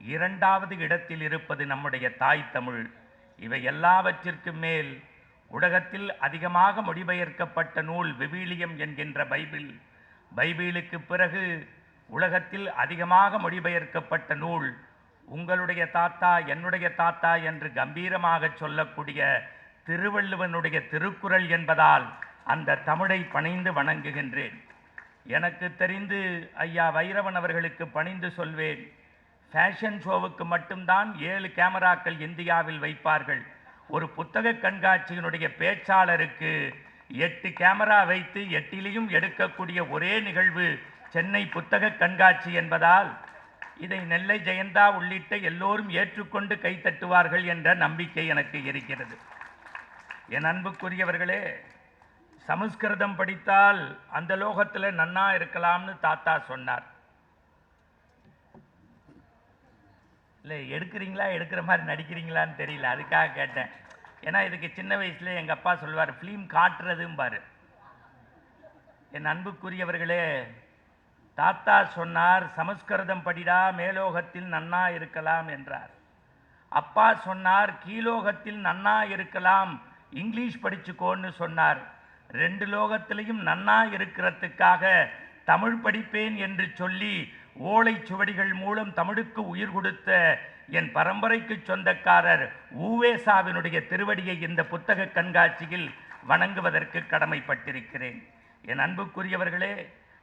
இரண்டாவது இடத்தில் இருப்பது நம்முடைய தாய் தமிழ். இவை எல்லாவற்றிற்கும் மேல் உலகத்தில் அதிகமாக மொழிபெயர்க்கப்பட்ட நூல் விவிலியம் என்கின்ற பைபிள். பைபிளுக்கு பிறகு உலகத்தில் அதிகமாக மொழிபெயர்க்கப்பட்ட நூல் உங்களுடைய தாத்தா என்னுடைய தாத்தா என்று கம்பீரமாக சொல்லக்கூடிய திருவள்ளுவனுடைய திருக்குறள் என்பதால் அந்த தமிழை பணிந்து வணங்குகின்றேன். எனக்கு தெரிந்து ஐயா வைரவன் அவர்களுக்கு பணிந்து சொல்வேன் ஃபேஷன் ஷோவுக்கு மட்டும்தான் ஏழு கேமராக்கள் இந்தியாவில் வைப்பார்கள். ஒரு புத்தக கண்காட்சியினுடைய பேச்சாளருக்கு எட்டு கேமரா வைத்து எட்டிலையும் எடுக்கக்கூடிய ஒரே நிகழ்வு சென்னை புத்தக கண்காட்சி என்பதால் இதை நெல்லை ஜெயந்தா உள்ளிட்ட எல்லோரும் ஏற்றுக்கொண்டு கைத்தட்டுவார்கள் என்ற நம்பிக்கை எனக்கு இருக்கிறது. என் அன்புக்குரியவர்களே சமஸ்கிருதம் படித்தால் அந்த லோகத்தில் நன்னா இருக்கலாம்னு தாத்தா சொன்னார். இல்லை எடுக்கிறீங்களா எடுக்கிற மாதிரி நடிக்கிறீங்களான்னு தெரியல. அதுக்காக கேட்டேன். ஏன்னா இதுக்கு சின்ன வயசில் எங்கள் அப்பா சொல்வார் ஃபிலிம் காட்டுறதும்பாரு. என் அன்புக்குரியவர்களே தாத்தா சொன்னார் சமஸ்கிருதம் படிடா மேலோகத்தில் நன்னா இருக்கலாம் என்றார். அப்பா சொன்னார் கீழோகத்தில் நன்னா இருக்கலாம் இங்கிலீஷ் படிச்சுக்கோன்னு சொன்னார். ரெண்டு லோகத்திலையும் நன்னா இருக்கிறதுக்காக தமிழ் படிப்பேன் என்று சொல்லி ஓலைச் சுவடிகள் மூலம் தமிழுக்கு உயிர் கொடுத்த என் பரம்பரைக்கு சொந்தக்காரர் ஊவேசாவினுடைய திருவடியை இந்த புத்தக கண்காட்சியில் வணங்குவதற்கு கடமைப்பட்டிருக்கிறேன். என் அன்புக்குரியவர்களே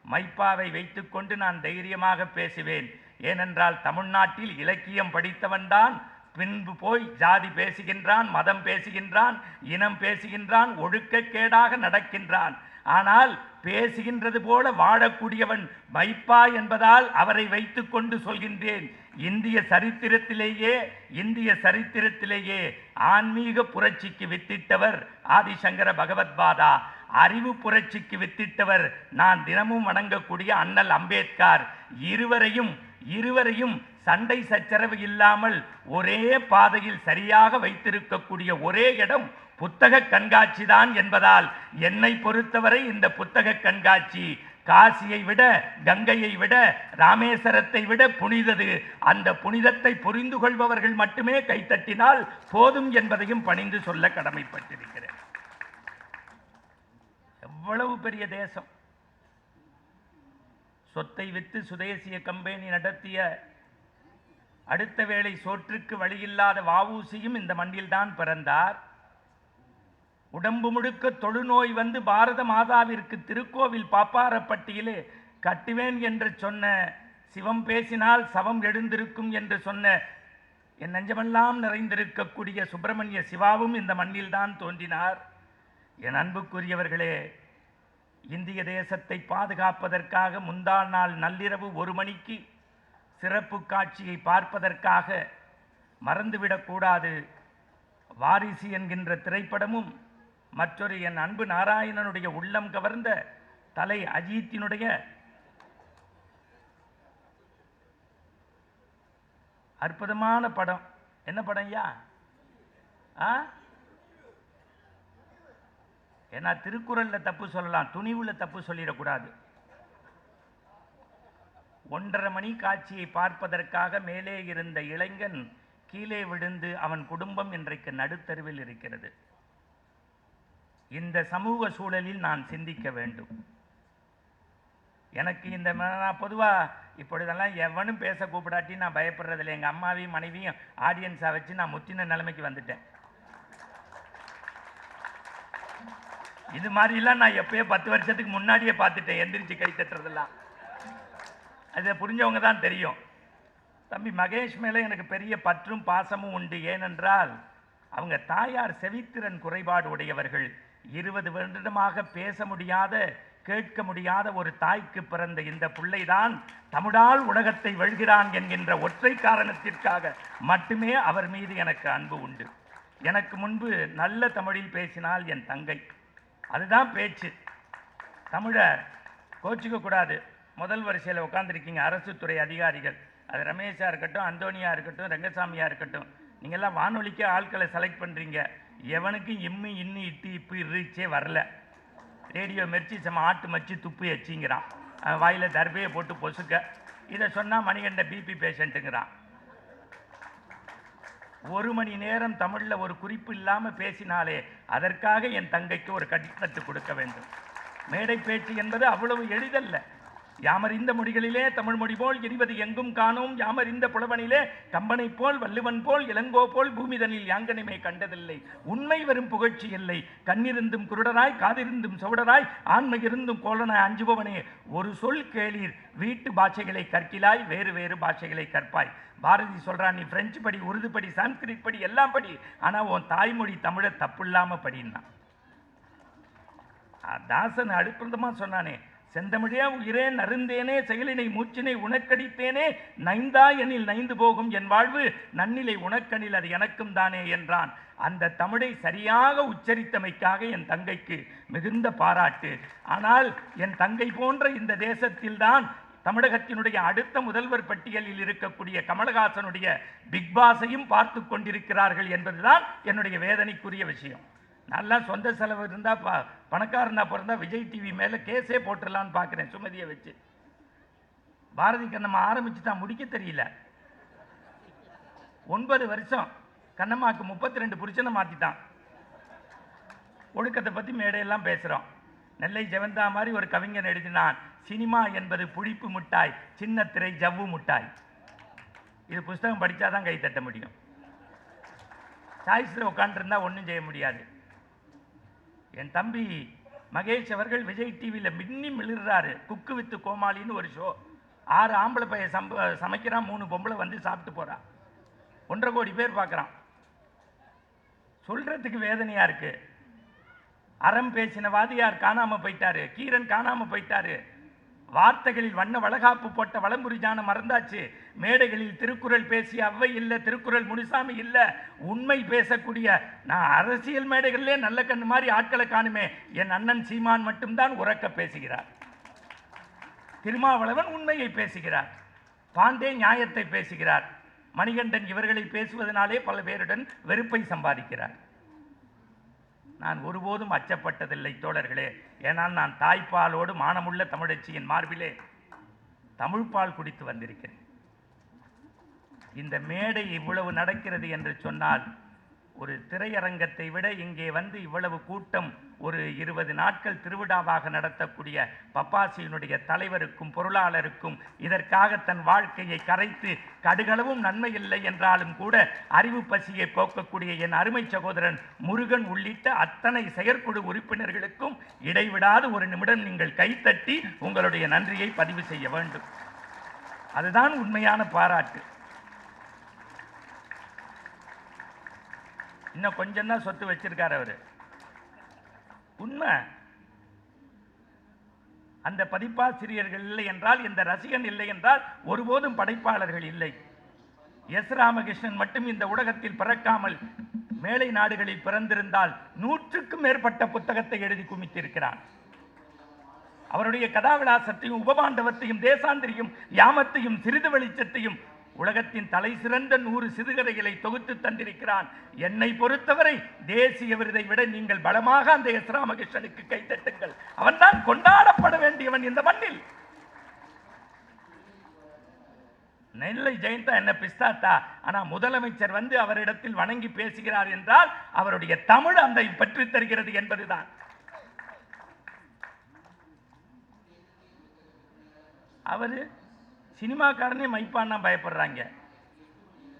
மைப்பாவை வைத்துக்கொண்டு நான் தைரியமாக பேசுவேன். ஏனென்றால் தமிழ்நாட்டில் இலக்கியம் படித்தவன்தான் பின்பு போய் ஜாதி பேசுகின்றான் மதம் பேசுகின்றான் இனம் பேசுகின்றான் ஒழுக்கக்கேடாக நடக்கின்றான். ஆனால் பேசுகின்றது போல வாழக்கூடியவன் வைப்பா என்பதால் அவரை வைத்துக்கொண்டு சொல்கின்றேன். இந்திய சரித்திரத்திலேயே இந்திய சரித்திரத்திலேயே ஆன்மீக புரட்சிக்கு வித்திட்டவர் ஆதிசங்கர பகவத்பாதா அறிவு புரட்சிக்கு வித்திட்டவர் நான் தினமும் வணங்கக்கூடிய அண்ணல் அம்பேத்கர். இருவரையும் இருவரையும் சண்டை சச்சரவு இல்லாமல் ஒரே பாதையில் சரியாக வைத்திருக்கக்கூடிய ஒரே இடம் புத்தக கண்காட்சி தான் என்பதால் என்னை பொறுத்தவரை இந்த புத்தக கண்காட்சி காசியை விட கங்கையை விட ராமேஸ்வரத்தை விட புனிதது. அந்த புனிதத்தை புரிந்து கொள்பவர்கள் மட்டுமே கைத்தட்டினால் போதும் என்பதையும் பணிந்து சொல்ல கடமைப்பட்டிருக்கிறேன். எவ்வளவு பெரிய தேசம். சொத்தை வித்து சுதேசிய கம்பெனி நடத்திய அடுத்த வேளை சோற்றுக்கு வழியில்லாத வாவூசியும் இந்த மண்ணில்தான் பிறந்தார். உடம்பு முழுக்க தொழுநோய் வந்து பாரத மாதாவிற்கு திருக்கோவில் பாப்பாரப்பட்டியிலே கட்டுவேன் என்று சொன்ன சிவம் பேசினால் சவம் எழுந்திருக்கும் என்று சொன்ன என் நெஞ்சமெல்லாம் நிறைந்திருக்கக்கூடிய சுப்பிரமணிய சிவாவும் இந்த மண்ணில்தான் தோன்றினார். என் அன்புக்குரியவர்களே இந்திய தேசத்தை பாதுகாப்பதற்காக முந்தாள் நாள் நள்ளிரவு ஒரு மணிக்கு சிறப்பு காட்சியை பார்ப்பதற்காக மறந்துவிடக்கூடாது. வாரிசு என்கின்ற திரைப்படமும் மற்றொரு என் அன்பு நாராயணனுடைய உள்ளம் கவர்ந்த தலை அஜித்தினுடைய அற்புதமான படம். என்ன படம் ஐயா? ஆ? ஏன்னா திருக்குறளில் தப்பு சொல்லலாம் துணிவுல தப்பு சொல்லிடக்கூடாது. ஒன்றரை மணி காட்சியை பார்ப்பதற்காக மேலே இருந்த இளைஞன் கீழே விழுந்து அவன் குடும்பம் இன்றைக்கு நடுத்தருவில் இருக்கிறது. இந்த சமூக சூழலில் நான் சிந்திக்க வேண்டும். எனக்கு இந்த நான் பொதுவாக இப்பொழுதெல்லாம் எவனும் பேச கூப்பிடாட்டி நான் பயப்படுறதில்லை. எங்கள் அம்மாவையும் மனைவியும் ஆடியன்ஸாக வச்சு நான் முத்தின நிலைமைக்கு வந்துட்டேன். இது மாதிரிலாம் நான் எப்பயோ பத்து வருஷத்துக்கு முன்னாடியே பார்த்துட்டேன் எந்திரிச்சு கை தட்டுறதெல்லாம். அதை புரிஞ்சவங்க தான் தெரியும். தம்பி மகேஷ் மேலே எனக்கு பெரிய பற்றும் பாசமும் உண்டு. ஏனென்றால் அவங்க தாயார் செவித்திறன் குறைபாடு உடையவர்கள். இருபது வருடமாக பேச முடியாத கேட்க முடியாத ஒரு தாய்க்கு பிறந்த இந்த பிள்ளைதான் தமிழால் உலகத்தை வெல்கிறான் என்கின்ற ஒற்றை காரணத்திற்காக மட்டுமே அவர் மீது எனக்கு அன்பு உண்டு. எனக்கு முன்பு நல்ல தமிழில் பேசினால் என் தங்கை. அதுதான் பேச்சு. தமிழை கோச்சிக்கக்கூடாது முதல் வரிசையில் உட்காந்துருக்கீங்க அரசு துறை அதிகாரிகள். அது ரமேஷாக இருக்கட்டும் அந்தோனியாக இருக்கட்டும் ரங்கசாமியாக இருக்கட்டும். நீங்கள்லாம் வானொலிக்கு ஆட்களை செலக்ட் பண்ணுறீங்க எவனுக்கும் இம்மு இன்னி இட்டு இப்பு இருச்சே வரல. ரேடியோ மெர்ச்சி செம ஆட்டு மச்சி துப்பு எச்சிங்கிறான். வாயில் தர்பையை போட்டு பொசுக்க. இதை சொன்னால் மணிகண்ட பிபி பேஷண்ட்டுங்கிறான். ஒரு மணி நேரம் தமிழில் ஒரு குறிப்பு இல்லாமல் பேசினாலே அதற்காக என் தங்கைக்கு ஒரு கடிதத்து கொடுக்க வேண்டும். மேடை பேச்சு என்பது அவ்வளவு எளிதல்ல. யாமறிந்த மொழிகளிலே தமிழ் மொழி போல் எரிவது எங்கும் காணோம். யாமறிந்த புலவனிலே கம்பனை போல் வள்ளுவன் போல் இளங்கோ போல் பூமிதனில் யாங்கனிமை கண்டதில்லை. உண்மை வரும் புகழ்ச்சி இல்லை. கண்ணிருந்தும் குருடராய் காதிருந்தும் சவுடராய் ஆண்மை இருந்தும் கோலனாய் அஞ்சுபவனே. ஒரு சொல் கேளீர். வீட்டு பாஷைகளை கற்கிலாய் வேறு வேறு பாஷைகளை கற்பாய். பாரதி சொல்கிறான் நீ பிரெஞ்சு படி உருது படி சான்ஸ்கிரிட் படி எல்லாம் படி. ஆனா உன் தாய்மொழி தமிழை தப்புல்லாம படின்னா. ஆ, தாசன் அடுப்பிரதமாக சொன்னானே செந்தமிழே உயிரேன் அருந்தேனே செயலினை மூச்சினை உனக்கடித்தேனே நைந்தா எனில் நைந்து போகும் என் வாழ்வு நன்னிலை உனக்கனில் அது எனக்கும் தானே என்றான். அந்த தமிழை சரியாக உச்சரித்தமைக்காக என் தங்கைக்கு மிகுந்த பாராட்டு. ஆனால் என் தங்கை போன்ற இந்த தேசத்தில்தான் தமிழகத்தினுடைய அடுத்த முதல்வர் பட்டியலில் இருக்கக்கூடிய கமலஹாசனுடைய பிக் பாஸையும் பார்த்து கொண்டிருக்கிறார்கள் என்பதுதான் என்னுடைய வேதனைக்குரிய விஷயம். நல்லா சொந்த செலவு இருந்தால் ப பணக்காரனா பிறந்தா விஜய் டிவி மேலே கேஸே போட்டுடலான்னு பார்க்குறேன் சுமதியை வச்சு. பாரதி கண்ணம்மா ஆரம்பிச்சுட்டா முடிக்க தெரியல. ஒன்பது வருஷம். கண்ணம்மாவுக்கு முப்பத்தி ரெண்டு புருஷனை மாற்றிட்டான் ஒழுக்கத்தை பற்றி மேடையெல்லாம் பேசுகிறோம் நெல்லை ஜெவந்தா மாதிரி ஒரு கவிஞன் எழுதினான் சினிமா என்பது புளிப்பு முட்டாய் சின்ன திரை ஜவ்வு முட்டாய். இது புஸ்தகம் படித்தாதான் கை தட்ட முடியும். சாய்ஸில் உட்காந்துருந்தா ஒன்றும் செய்ய முடியாது. என் தம்பி மகேஷ் அவர்கள் விஜய் டிவியில் மின்னி மிளிர்றாரு. குக்கு வித்து கோமாளின்னு ஒரு ஷோ ஆறு ஆம்பளை பையன் சம்ப சமைக்கிறான் மூணு பொம்பளை வந்து சாப்பிட்டு போகிறான் ஒன்றரை கோடி பேர் பார்க்குறான். சொல்கிறதுக்கு வேதனையாக இருக்குது அறம் பேசின வாதியார் காணாமல் போயிட்டாரு. கீரன் காணாமல் போயிட்டாரு. வார்த்தைகளில் வண்ண வளகாப்பு போட்ட வளம்புரி ஜானம் மறந்தாச்சு. மேடைகளில் திருக்குறள் பேசிய அவ்வை இல்லை திருக்குறள் முனிசாமி இல்லை உண்மை பேசக்கூடிய நான் அரசியல் மேடைகளிலே நல்ல கண்ணு மாதிரி ஆட்களை காணுமே. என் அண்ணன் சீமான் மட்டும்தான் உறக்க பேசுகிறார். திருமாவளவன் உண்மையை பேசுகிறார். பாண்டே நியாயத்தை பேசுகிறார். மணிகண்டன் இவர்களை பேசுவதனாலே பல பேருடன் வெறுப்பை சம்பாதிக்கிறார். நான் ஒருபோதும் அச்சப்பட்டதில்லை தோழர்களே. ஏனால் நான் தாய்ப்பாலோடு மானமுள்ள தமிழச்சியின் மார்பிலே தமிழ்ப்பால் குடித்து வந்திருக்கிறேன். இந்த மேடை இவ்வளவு நடக்கிறது என்று சொன்னால் ஒரு திரையரங்கத்தை விட இங்கே வந்து இவ்வளவு கூட்டம் ஒரு இருபது நாட்கள் திருவிழாவாக நடத்தக்கூடிய பப்பாசியினுடைய தலைவருக்கும் பொருளாளருக்கும் இதற்காக தன் வாழ்க்கையை கரைத்து கடுகளவும் நன்மை இல்லை என்றாலும் கூட அறிவு பசியை போக்கக்கூடிய என் அருமை சகோதரன் முருகன் உள்ளிட்ட அத்தனை செயற்குழு உறுப்பினர்களுக்கும் இடைவிடாது ஒரு நிமிடம் நீங்கள் கைத்தட்டி உங்களுடைய நன்றியை பதிவு செய்ய வேண்டும். அதுதான் உண்மையான பாராட்டு. இன்னும் கொஞ்சம் தான் சொத்து வச்சிருக்கார் அவர். உண்மை. அந்த பதிப்பாசிரியர்கள் இல்லை என்றால் இந்த ரசிகன் இல்லை என்றால் ஒருபோதும் படைப்பாளர்கள் இல்லை. எஸ் ராமகிருஷ்ணன் மட்டும் இந்த உலகத்தில் பிறக்காமல் மேலை நாடுகளில் பிறந்திருந்தால் நூற்றுக்கும் மேற்பட்ட புத்தகத்தை எழுதி குமித்திருக்கிறான். அவருடைய கதாவிலாசத்தையும் உபபாண்டவத்தையும் தேசாந்திரியும் யாமத்தையும் சிறிது வெளிச்சத்தையும் உலகத்தின் தலை சிறந்த நூறு சிறுகதைகளை தொகுத்து தந்திருக்கிறான். என்னை பொறுத்தவரை தேசிய விருதை விட நீங்கள் பலமாக அந்த எஸ் ராமகிருஷ்ணனுக்கு கைத்தட்டுங்கள் அவன்தான் கொண்டாடப்பட வேண்டியவன் இந்த மண்ணில். நெல்லை ஜெயந்தா என்ன பிஸ்தாத்தா? ஆனா முதலமைச்சர் வந்து அவரிடத்தில் வணங்கி பேசுகிறார் என்றால் அவருடைய தமிழ் அந்த பற்றி தருகிறது என்பதுதான். அவரு சினிமாக்காரனே மைப்பான்னா பயப்படுறாங்க.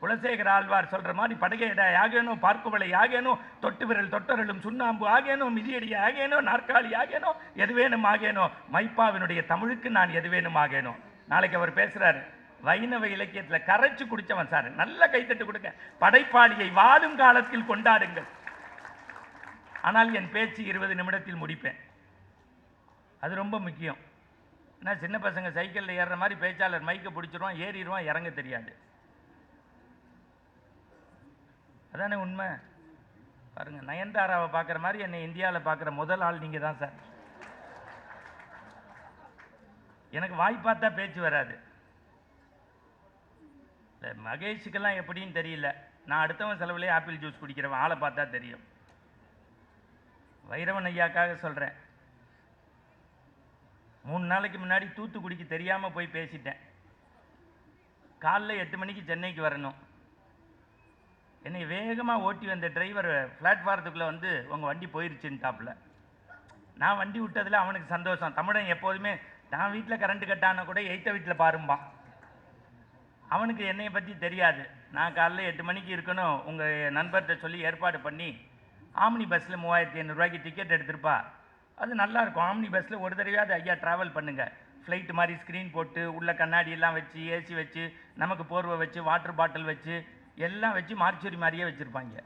குலசேகர ஆழ்வார் சொல்ற மாதிரி படகையிட யாகேனோ பார்க்குவலை ஆகேனோ தொட்டு விரல் தொட்டரலும் சுண்ணாம்பு ஆகேனோ மிதியடி ஆகேனோ நாற்காலி ஆகேனோ எதுவேனும் ஆகேனோ மைப்பாவினுடைய தமிழுக்கு நான் எதுவேனும் ஆகேனோ. நாளைக்கு அவர் பேசுறாரு வைணவ இலக்கியத்தில் கரைச்சு குடிச்சவன் சார் நல்ல கைத்தட்டு கொடுங்க. படைப்பாளியை வாழும் காலத்தில் கொண்டாடுங்கள். ஆனால் என் பேச்சு இருபது நிமிடத்தில் முடிப்பேன். அது ரொம்ப முக்கியம். ஏன்னா சின்ன பசங்க சைக்கிளில் ஏறுற மாதிரி பேச்சாளர் மைக்கை பிடிச்சிருவான் ஏறிடுவான் இறங்க தெரியாது. அதானே உண்மை? பாருங்கள் நயன்தாராவை பார்க்குற மாதிரி என்னை இந்தியாவில் பார்க்குற முதல் ஆள் நீங்கள் தான் சார். எனக்கு வாய் பார்த்தா பேச்சு வராது. இல்லை மகேஷுக்கெல்லாம் எப்படின்னு தெரியல. நான் அடுத்தவன் செலவுலேயே ஆப்பிள் ஜூஸ் குடிக்கிறவன் ஆளை பார்த்தா தெரியும். வைரவன் ஐயாக்காக சொல்கிறேன் மூணு நாளைக்கு முன்னாடி தூத்துக்குடிக்கு தெரியாமல் போய் பேசிட்டேன். காலைல எட்டு மணிக்கு சென்னைக்கு வரணும். என்னை வேகமாக ஓட்டி வந்த டிரைவர் பிளாட்ஃபாரத்துக்குள்ளே வந்து உங்கள் வண்டி போயிருச்சுன்ட்டாப்புல. நான் வண்டி விட்டதில் அவனுக்கு சந்தோஷம். தமிழன் எப்போதுமே நான் வீட்டில் கரண்ட் கட்டானா கூட எய்த்த வீட்டில் பாரும்பான். அவனுக்கு என்னையை பற்றி தெரியாது. நான் காலைல எட்டு மணிக்கு இருக்கணும். உங்கள் நண்பர்கிட்ட சொல்லி ஏற்பாடு பண்ணி ஆம்னி பஸ்ஸில் மூவாயிரத்தி ஐநூறுரூவாய்க்கு டிக்கெட் எடுத்திருப்பா. அது நல்லா இருக்கும் ஆம்னி பஸ்ஸில் ஒரு தடவையாவது ஐயா ட்ராவல் பண்ணுங்கள் ஃப்ளைட் மாதிரி ஸ்க்ரீன் போட்டு உள்ளே கண்ணாடி எல்லாம் வச்சு ஏசி வச்சு நமக்கு போர்வை வச்சு வாட்டர் பாட்டில் வச்சு எல்லாம் வச்சு மார்ச்சுரி மாதிரியே வச்சுருப்பாங்க.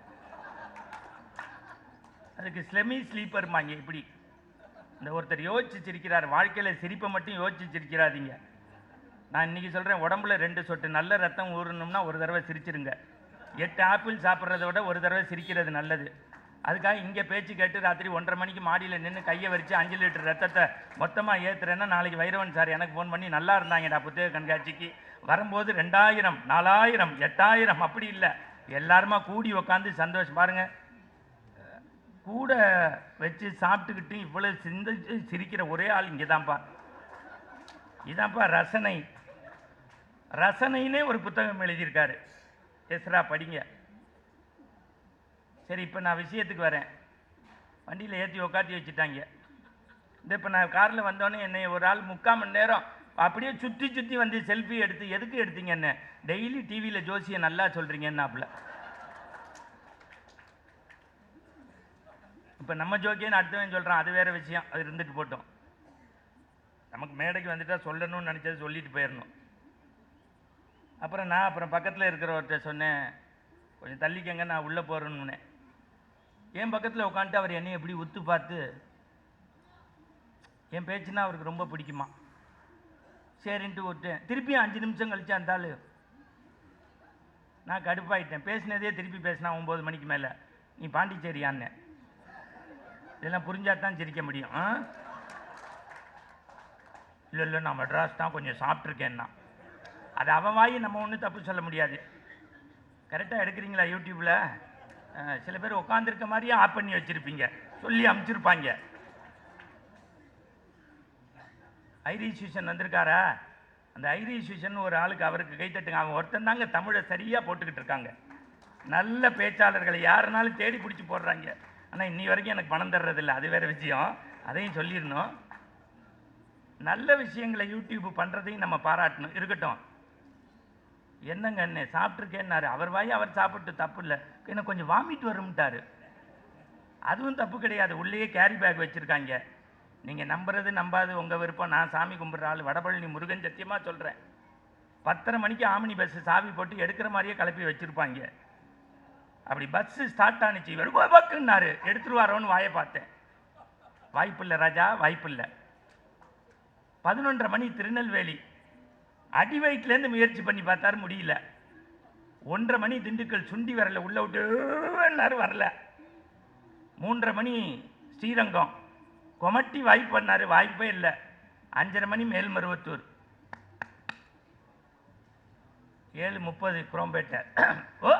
அதுக்கு ஸ்லெமி ஸ்லீப்பர்மாங்க இப்படி. இந்த ஒருத்தர் யோசிச்சு சிரிக்கிறார் வாழ்க்கையில் சிரிப்பை மட்டும் யோசிச்சு சிரிக்கிறாதீங்க நான் இன்றைக்கி சொல்கிறேன் உடம்புல ரெண்டு சொட்டு. நல்ல ரத்தம் ஊறணும்னா ஒரு தடவை சிரிச்சிருங்க. எட்டு ஆப்பிள் சாப்பிட்றத விட ஒரு தடவை சிரிக்கிறது நல்லது. அதுக்காக இங்கே பேச்சு கேட்டு ராத்திரி ஒன்றரை மணிக்கு மாடியில் நின்று கையை வரிச்சு அஞ்சு லிட்டர் ரத்தத்தை மொத்தமாக ஏற்றுறேன்னா நாளைக்கு வைரவன் சார் எனக்கு ஃபோன் பண்ணி நல்லா இருந்தாங்கடா புத்தக கண்காட்சிக்கு. வரும்போது ரெண்டாயிரம் நாலாயிரம் எட்டாயிரம் அப்படி இல்லை. எல்லாருமா கூடி உக்காந்து சந்தோஷம். பாருங்கள் கூட வச்சு சாப்பிட்டுக்கிட்டு இவ்வளோ சிந்திச்சு சிரிக்கிற ஒரே ஆள் இங்கே தான்ப்பா இதான்ப்பா ரசனை. ரசனைன்னே ஒரு புத்தகம் எழுதியிருக்காரு. எஸ்ரா படிங்க. சரி இப்போ நான் விஷயத்துக்கு வரேன். வண்டியில் ஏற்றி உக்காத்தி வச்சுட்டாங்க. இந்த இப்போ நான் காரில் வந்தோடனே என்னை ஒரு ஆள் முக்கால் மணி நேரம் அப்படியே சுற்றி சுற்றி வந்து செல்ஃபி எடுத்து எதுக்கு எடுத்தீங்க என்ன? டெய்லி டிவியில் ஜோசியை நல்லா சொல்கிறீங்கன்னாப்புல இப்போ நம்ம ஜோக்கியன்னு அடுத்தவன் சொல்கிறான் அது வேறு விஷயம். அது இருந்துட்டு போட்டோம். நமக்கு மேடைக்கு வந்துட்டா சொல்லணும்னு நினச்சது சொல்லிட்டு போயிடணும் அப்புறம் நான் அப்புறம் பக்கத்தில் இருக்கிறவர்கிட்ட சொன்னேன் கொஞ்சம் தள்ளிக்கங்க நான் உள்ளே போகிறேன்னு என் பக்கத்தில் உட்காந்துட்டு அவர் என்னை எப்படி ஒத்து பார்த்து என் பேச்சுன்னா அவருக்கு ரொம்ப பிடிக்குமா? சரின்ட்டு விட்டேன். திருப்பியும் அஞ்சு நிமிஷம் கழிச்சு அந்த நான் கடுப்பாயிட்டேன். பேசினதே திருப்பி பேசினா ஒம்பது மணிக்கு மேலே. நீ பாண்டிச்சேரியான்னு. இதெல்லாம் புரிஞ்சால் தான் சிரிக்க முடியும். ஆ? இல்லை இல்லை நான் மெட்ராஸ் தான் கொஞ்சம் சாப்பிட்ருக்கேன்னா அது அவன் வாயி நம்ம ஒன்றும் தப்பு சொல்ல முடியாது. கரெக்டாக எடுக்கிறீங்களா யூடியூப்பில் சில பேர் உட்காந்துருக்க மாதிரியே ஆஃப் பண்ணி வச்சுருப்பீங்க. சொல்லி அமுச்சிருப்பாங்க. Irish vision வந்திருக்காரா? அந்த ஐரிஷ் விஷன் ஒரு ஆளுக்கு அவருக்கு கைத்தட்டுங்க அவன் ஒருத்தன் தாங்க தமிழை சரியாக போட்டுக்கிட்டு இருக்காங்க. நல்ல பேச்சாளர்களை யாருனாலும் தேடி பிடிச்சி போடுறாங்க. ஆனால் இன்னி வரைக்கும் எனக்கு பணம் தர்றதில்லை. அது வேறு விஷயம். அதையும் சொல்லிடணும். நல்ல விஷயங்களை யூடியூப் பண்ணுறதையும் நம்ம பாராட்டணும். இருக்கட்டும். என்னங்க அண்ணே சாப்பிட்ருக்கேன்னாரு அவர் வாய் அவர் சாப்பிட்டு தப்பு இல்லை. எனக்கு கொஞ்சம் வாமிட் வரும்ட்டாரு. அதுவும் தப்பு கிடையாது. உள்ளேயே கேரி பேக் வச்சுருக்காங்க. நீங்கள் நம்புறது நம்பாது உங்கள் விருப்பம். நான் சாமி கும்பிட்ற ஆள். வடபழனி முருகன் சத்தியமாக சொல்கிறேன் பத்தரை மணிக்கு ஆமினி பஸ்ஸு சாவி போட்டு எடுக்கிற மாதிரியே கிளப்பி வச்சுருப்பாங்க. அப்படி பஸ்ஸு ஸ்டார்ட் ஆனிச்சு. இவர் பக்குன்னாரு. எடுத்துருவாரோன்னு வாயை பார்த்தேன். வாய்ப்பில்லை ராஜா வாய்ப்பில்லை பதினொன்றரை மணி திருநெல்வேலி. அடி வயிற்றுலேருந்து முயற்சி பண்ணி பார்த்தாரு முடியல. ஒன்றரை மணி திண்டுக்கல் சுண்டி வரல உள்ள விட்டு வரல. மூன்றரை மணி ஸ்ரீரங்கம். கொமட்டி வாய்ப்பு பண்ணாரு வாய்ப்பே இல்லை. அஞ்சரை மணி மேல்மருவத்தூர். ஏழு முப்பது குரோம்பேட்டை. ஓ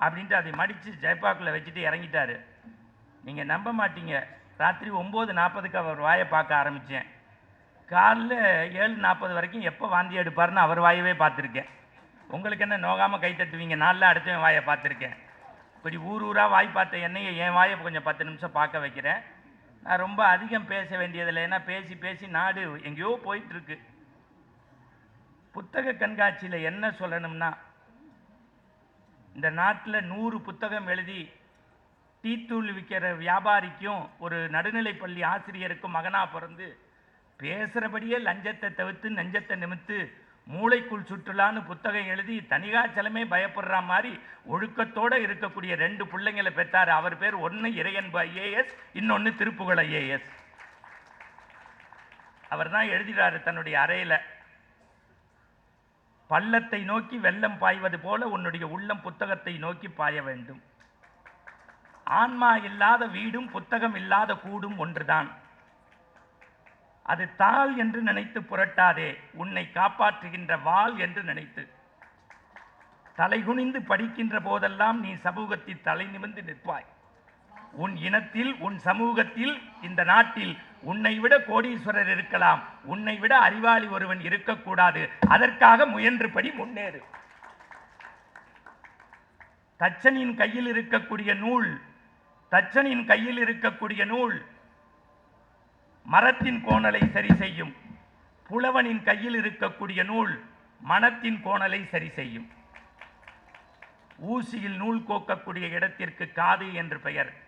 அப்படின்ட்டு அதை மடித்து ஜெயப்பாக்கில் வச்சுட்டு இறங்கிட்டாரு. நீங்கள் நம்ப மாட்டீங்க. ராத்திரி ஒம்பது நாற்பதுக்கு அவர் வாயை பார்க்க ஆரம்பித்தேன் காலைல ஏழு நாற்பது வரைக்கும் எப்போ வாந்தி எடுப்பாருன்னு அவர் வாயவே பார்த்துருக்கேன். உங்களுக்கு என்ன நோகாமல் கை தட்டுவீங்க? நாளில் அடுத்தவன் வாயை பார்த்துருக்கேன். இப்படி ஊர் ஊராக வாய் பார்த்த என்னையை என் வாயை கொஞ்சம் பத்து நிமிஷம் பார்க்க வைக்கிறேன். நான் ரொம்ப அதிகம் பேச வேண்டியதில்லை. ஏன்னா பேசி பேசி நாடு எங்கேயோ போயிட்டுருக்கு. புத்தக கண்காட்சியில் என்ன சொல்லணும்னா இந்த நாட்டில் நூறு புத்தகம் எழுதி டீத்தூள் விற்கிற வியாபாரிக்கும் ஒரு நடுநிலைப்பள்ளி ஆசிரியருக்கும் மகனாக பிறந்து பேசுகிறபடியே லஞ்சத்தை தவிர்த்து நஞ்சத்தை நிமித்து மூளைக்குள் சுற்றுலான்னு புத்தகம் எழுதி தனிகாச்சலமே பயப்படுற மாதிரி ஒழுக்கத்தோடு இருக்கக்கூடிய ரெண்டு பிள்ளைங்களை பெற்றார். அவர் பேர் ஒன்று இறையன்பு ஐஏஎஸ் இன்னொன்று திருப்புகழ் ஐஏஎஸ். அவர் தான் எழுதுகிறாரு தன்னுடைய அறையில். பள்ளத்தை நோக்கி வெள்ளம் பாய்வது போல உன்னுடைய உள்ளம் புத்தகத்தை நோக்கி பாய வேண்டும். ஆன்மா இல்லாத வீடும் புத்தகம் இல்லாத கூடும் ஒன்றுதான். அது தாள் என்று நினைத்து புரட்டாதே உன்னை காப்பாற்றுகின்ற வாள் என்று நினைத்து. தலைகுனிந்து படிக்கின்ற போதெல்லாம் நீ சமூகத்தில் தலை நிமிர்ந்து நிற்பாய். உன் இனத்தில் உன் சமூகத்தில் இந்த நாட்டில் உன்னை விட கோடீஸ்வரர் இருக்கலாம். உன்னை விட அறிவாளி ஒருவன் இருக்கக்கூடாது. அதற்காக முயன்றுபடி முன்னேறு. தச்சனின் கையில் இருக்கக்கூடிய நூல் தச்சனின் கையில் இருக்கக்கூடிய நூல் மரத்தின் கோணலை சரி செய்யும். புலவனின் கையில் இருக்கக்கூடிய நூல் மனத்தின் கோணலை சரி செய்யும். ஊசியில் நூல் கோக்கக்கூடிய இடத்திற்கு காது என்று பெயர்.